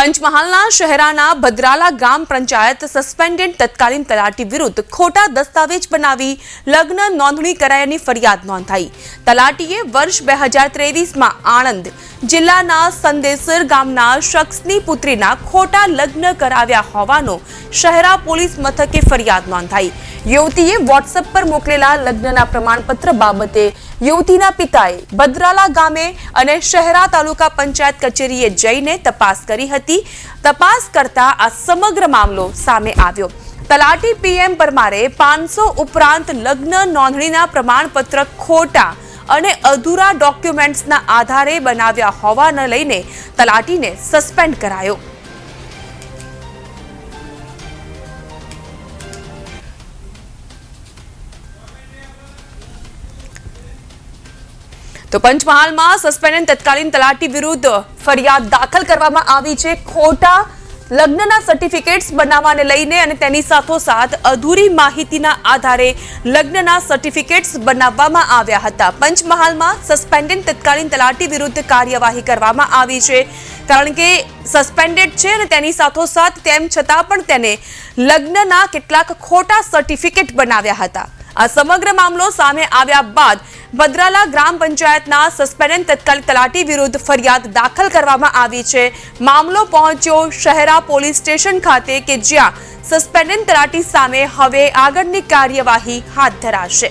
પંચમહાલના શહેરાના ભદ્રાલા ગ્રામ પંચાયત સસ્પેન્ડેડ તત્કાલીન તલાટી વિરુદ્ધ ખોટા દસ્તાવેજ બનાવી લગ્ન નોંધણી કરાયાની ફરિયાદ નોંધાઈ. તલાટીએ વર્ષ બે હજાર ત્રેવીસમાં આણંદ જિલ્લાના સંદેસર ગામના શખ્સની પુત્રીના ખોટા લગ્ન કરાવ્યા હોવાનો શહેરા પોલીસ મથકે ફરિયાદ નોંધાઈ. યુવતીએ વોટ્સએપ પર મોકલેલા લગ્નના પ્રમાણપત્ર બાબતે યુવતીના પિતાએ ભદ્રાલા ગામે અને શહેરા તાલુકા પંચાયત કચેરીએ જઈને તપાસ કરી હતી. તપાસ કરતા આ સમગ્ર મામલો સામે આવ્યો. તલાટી પીએમ પરમારે પાંચસો ઉપરાંત લગ્ન નોંધણીના પ્રમાણપત્ર ખોટા અને અધૂરા ડોક્યુમેન્ટ્સના આધારે બનાવ્યા હોવાને લઈને તલાટીને સસ્પેન્ડ કરાયો. તો પંચમહાલમાં સસ્પેન્ડ તત્કાલીન તલાટી વિરુદ્ધ ફરિયાદ દાખલ કરવામાં આવી છે. ખોટા લગ્નના સર્ટિફિકેટ્સ બનાવવાને લઈને અને તેની સાથોસાથ અધૂરી માહિતીના આધારે લગ્નના સર્ટિફિકેટ્સ બનાવવામાં આવ્યા હતા. પંચમહાલમાં સસ્પેન્ડેડ તત્કાલીન તલાટી વિરુદ્ધ કાર્યવાહી કરવામાં આવી છે. કારણ કે સસ્પેન્ડેડ છે અને તેની સાથોસાથ તેમ છતાં પણ તેને લગ્નના કેટલાક ખોટા સર્ટિફિકેટ બનાવ્યા હતા. આ સમગ્ર મામલો સામે આવ્યા બાદ ભદ્રાલા ગ્રામ પંચાયતના સસ્પેન્ડ તત્કાલીન તલાટી વિરુદ્ધ ફરિયાદ દાખલ કરવામાં આવી છે. મામલો પહોંચ્યો શહેરા પોલીસ સ્ટેશન ખાતે કે જ્યાં સસ્પેન્ડ તલાટી સામે હવે આગળની કાર્યવાહી હાથ ધરાશે.